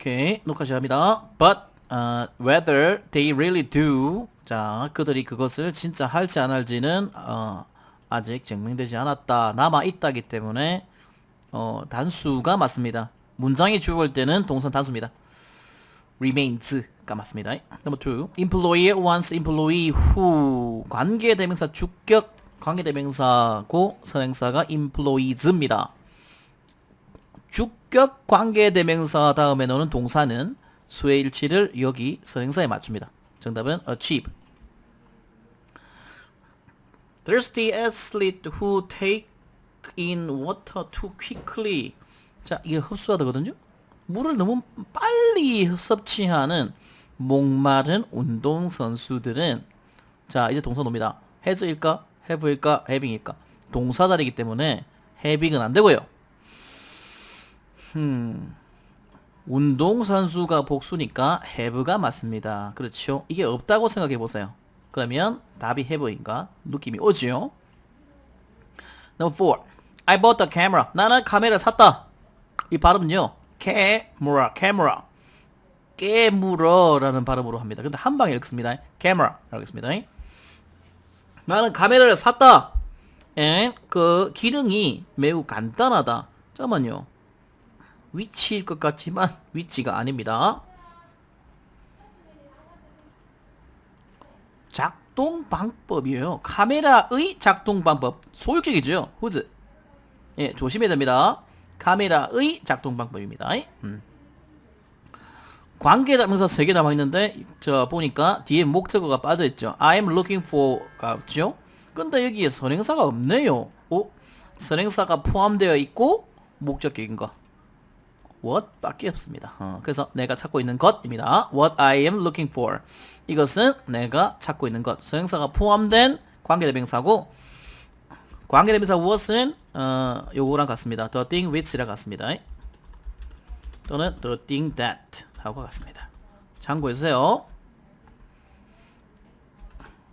오케이 녹화 시작합니다. But uh, whether they really do 자 그들이 그것을 진짜 할지 안 할지는 어, 아직 증명되지 않았다. 남아 있다기 때문에 어, 단수가 맞습니다. 문장이 주어일 때는 동사 단수입니다. remains가 맞습니다. Number two, employer wants employee who 관계 대명사 주격 관계 대명사고 선행사가 employees입니다. 주격 관계 대명사 다음에 넣는 동사는 수의 일치를 여기 선행사에 맞춥니다. 정답은 achieve. Thirsty athlete who take in water too quickly. 자, 이게 흡수하다거든요. 물을 너무 빨리 섭취하는 목마른 운동 선수들은 자, 이제 동사 놉니다. has일까? have일까? having일까? 동사 자리이기 때문에 having은 안 되고요. 음. 운동 선수가 복수니까 have가 맞습니다. 그렇죠? 이게 없다고 생각해 보세요. 그러면 답이 have인가? 느낌이 오지요. Number four. I bought the camera. 나는 카메라 샀다. 이 발음은요. camera, camera. 깨물어라는 발음으로 합니다. 근데 한 방에 읽습니다. 라고 했습니다. 나는 카메라를 샀다. 그 기능이 매우 간단하다. 잠깐만요. 위치일 것 같지만 위치가 아닙니다. 작동 방법이에요. 카메라의 작동 방법. 소유격이죠. 후즈. 예, 조심해야 됩니다. 카메라의 작동 방법입니다. 음. 관계 대명사 3개 남아 있는데 저 보니까 뒤에 목적어가 빠져 있죠. I'm looking for가 없죠. 근데 여기에 선행사가 없네요. 오, 선행사가 포함되어 있고 목적격인 거. What 밖에 없습니다. 어, 그래서 내가 찾고 있는 것입니다. What I am looking for. 이것은 내가 찾고 있는 것. 선행사가 포함된 관계대명사고 관계대명사 what은 어, 요거랑 같습니다. The thing which랑 같습니다. 또는 the thing that 하고 같습니다. 참고해 주세요.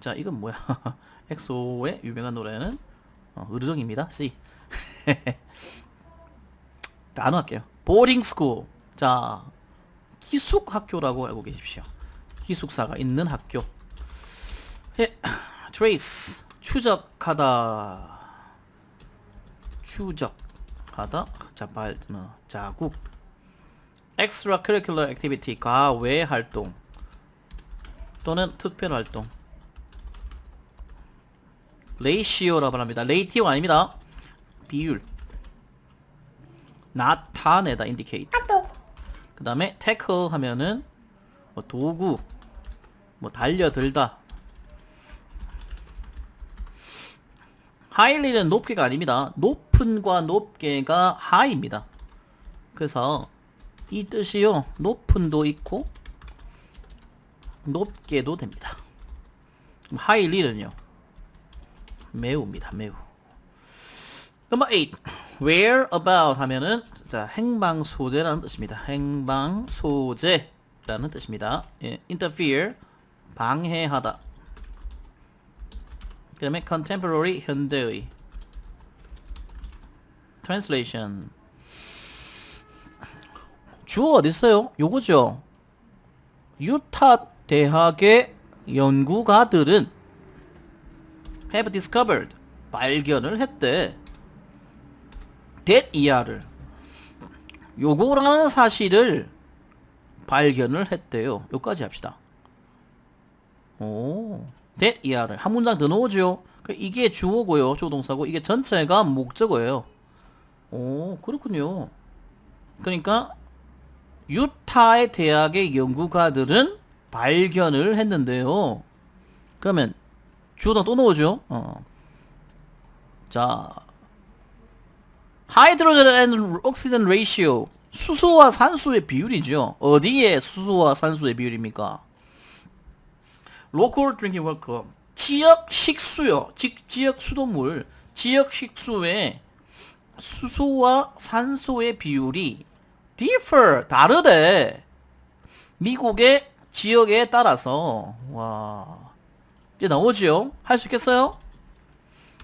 자, 이건 뭐야? 엑소의 유명한 노래는 어, 의르정입니다. C. 단어 할게요. 보딩 스쿨. 자, 기숙 학교라고 알고 계십시오. 기숙사가 있는 학교. 예, trace. 추적하다. 추적하다. 자, 발, 어, 자국. extracurricular activity. 과외 활동. 또는 특별 활동. 레이시오라고 합니다. 레이티오 아닙니다. 비율. 나타내다 indicate. 그 다음에 tackle 하면은 뭐 도구, 뭐 달려들다. highly는 높게가 아닙니다. 높은과 높게가 high입니다. 그래서 이 뜻이요. 높은도 있고 높게도 됩니다. highly는요. 매우입니다. 매우. 넘버 8. Where about 하면은 자, 행방 소재라는 뜻입니다. 행방 소재라는 뜻입니다. 예, interfere 방해하다. 그다음에 contemporary 현대의 translation 주어 어디 있어요? 요거죠. 유타 대학의 연구가들은 have discovered 발견을 했대. That 이하를 요거라는 사실을 발견을 했대요. 요까지 합시다. 오, that 이하를 한 문장 더 넣어줘요. 그 이게 주어고요, 조동사고 이게 전체가 목적어예요. 오, 그렇군요. 그러니까 유타의 대학의 연구가들은 발견을 했는데요. 그러면 주어다 또 넣어줘. 어. 자, 하이드로젠 앤 옥시젠 레이시오 수소와 산소의 비율이죠. 어디에 수소와 산소의 비율입니까? 로컬 드링킹 워커 지역 식수요. 지, 지역 수돗물 지역 식수의 수소와 산소의 비율이 differ 다르대. 미국의 지역에 따라서 와 이제 나오지요. 할 수 있겠어요?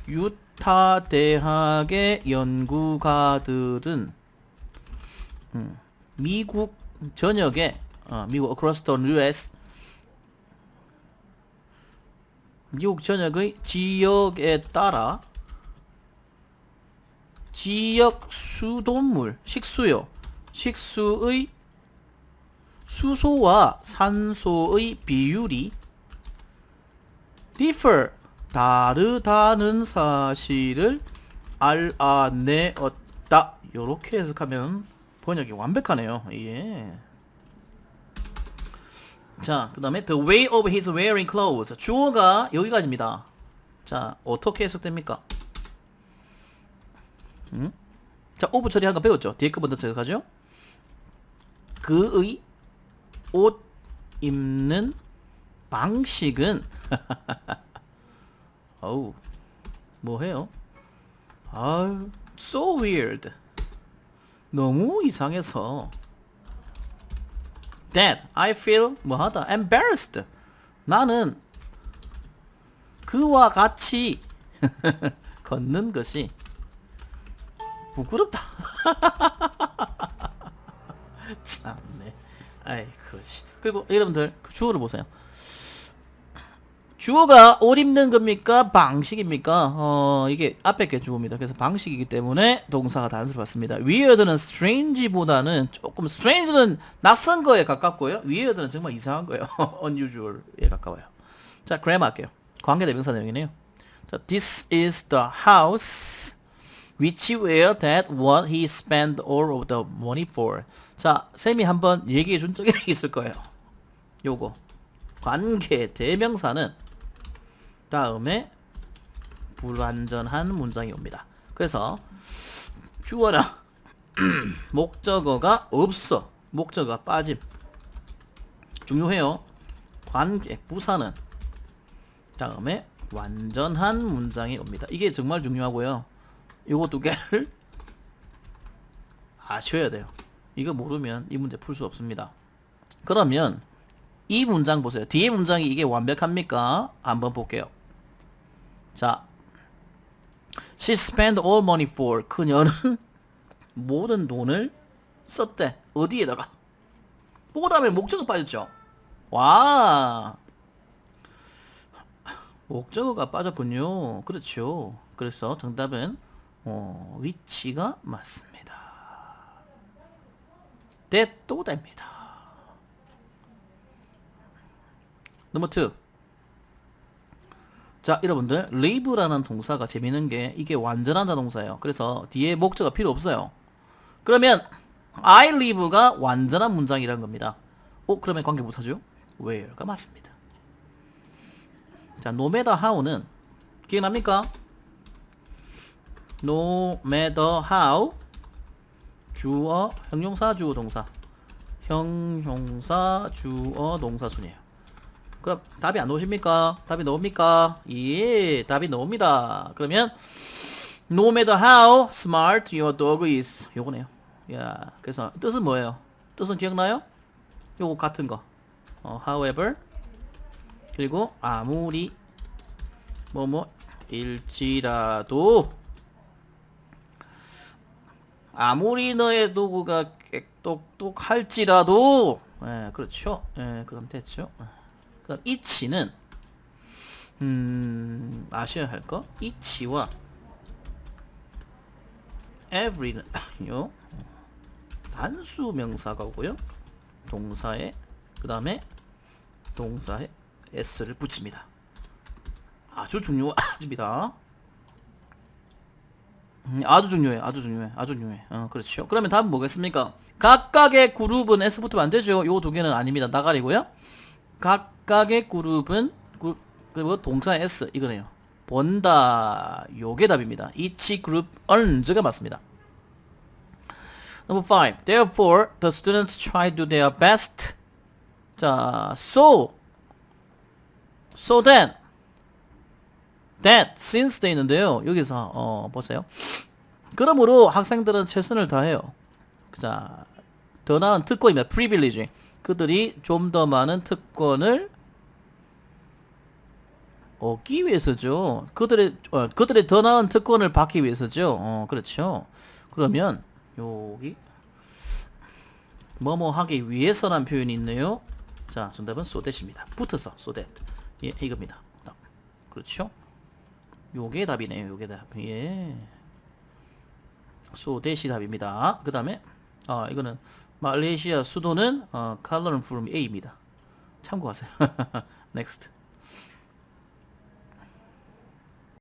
유 타 대학의 연구가들은 음, 미국 전역에 어, 미국 across the US 미국 전역의 지역에 따라 지역 수돗물 식수요 식수의 수소와 산소의 비율이 differ 다르다는 사실을 알아내었다. 요렇게 해석하면 번역이 완벽하네요. 예. 자, 그 다음에 the way of his wearing clothes. 주어가 여기까지입니다. 자, 어떻게 해석됩니까? 음? 자, 오브 처리한 거 배웠죠? 뒤에 거 먼저 해석하죠? 그의 옷 입는 방식은 어우 뭐해요? 아유 so weird. 너무 이상해서. That I feel 뭐하다? Embarrassed. 나는 그와 같이 걷는 것이 부끄럽다. 참네. 아이고 씨. 그리고 여러분들 그 주어를 보세요 주어가 옷 입는 겁니까? 방식입니까? 어, 이게 앞에 게 주어입니다. 그래서 방식이기 때문에 동사가 단수를 받습니다. weird는 strange보다는 조금 strange는 낯선 거에 가깝고요. weird는 정말 이상한 거예요. unusual에 가까워요. 자, grammar 할게요. 관계대명사 내용이네요. 자, this is the house which where that what he spent all of the money for. 자, 쌤이 한번 얘기해 준 적이 있을 거예요. 요거. 관계 대명사는 다음에 불완전한 문장이 옵니다. 그래서 주어라 목적어가 없어. 목적어가 빠짐. 중요해요. 관계 부사는 다음에 완전한 문장이 옵니다. 이게 정말 중요하고요. 요거 두 개를 아셔야 돼요. 이거 모르면 이 문제 풀 수 없습니다. 그러면 이 문장 보세요. 뒤에 문장이 이게 완벽합니까? 한번 볼게요. 자, she spent all money for 그녀는 모든 돈을 썼대. 어디에다가? 그 다음에 목적어 빠졌죠. 와, 목적어가 빠졌군요. 그렇죠. 그래서 정답은 어, 위치가 맞습니다. 대또 됩니다. 넘버 2. 자, 여러분들 leave라는 동사가 재밌는 게 이게 완전한 동사예요. 그래서 뒤에 목적어가 필요 없어요. 그러면 I leave가 완전한 문장이라는 겁니다. 어, 그러면 관계부사죠? where가 맞습니다. 자, no matter how는 기억납니까? no matter how 주어, 형용사, 주어, 동사. 형용사, 주어, 동사 순이에요. 그럼 답이 안 나오십니까? 답이 나옵니까? 예, 답이 나옵니다. 그러면 no matter how smart your dog is 요거네요. 야, 그래서 뜻은 뭐예요? 뜻은 기억나요? 요거 같은 거. 어, however 그리고 아무리 뭐뭐 일지라도 아무리 너의 도구가 똑똑할지라도 예, 그렇죠. 예, 그럼 됐죠. 그다음 이치는 음, 아셔야 할 거. 이치와 every는요. 단수 명사가 오고요. 동사에 그 다음에 동사에 s를 붙입니다. 아주 중요합니다. 음, 아주 중요해, 아주 중요해, 아주 중요해. 어, 그렇죠. 그러면 다음 뭐겠습니까? 각각의 그룹은 S 붙으면 안 되죠. 요 두 개는 아닙니다. 나가리고요. 각각의 그룹은 그, 그리고 동사 S 이거네요. 본다. 요게 답입니다. each group earns가 맞습니다. Number five. Therefore, the students try to do their best. 자, so, so that, that, since 돼 있는데요. 여기서 어 보세요. 그러므로 학생들은 최선을 다해요. 자, 더 나은 특권입니다. privilege. 그들이 좀 더 많은 특권을 얻기 위해서죠. 그들의 어, 그들의 더 나은 특권을 받기 위해서죠. 어, 그렇죠. 그러면 여기 뭐뭐 하기 위해서란 표현이 있네요. 자, 정답은 that입니다. 붙어서 that. 예, 이겁니다. 딱. 그렇죠? 요게 답이네요. 요게 답. 예. that이 답입니다. 그 다음에 아 이거는 말레이시아 수도는 어, 칼런 프롬 A입니다. 참고하세요. next.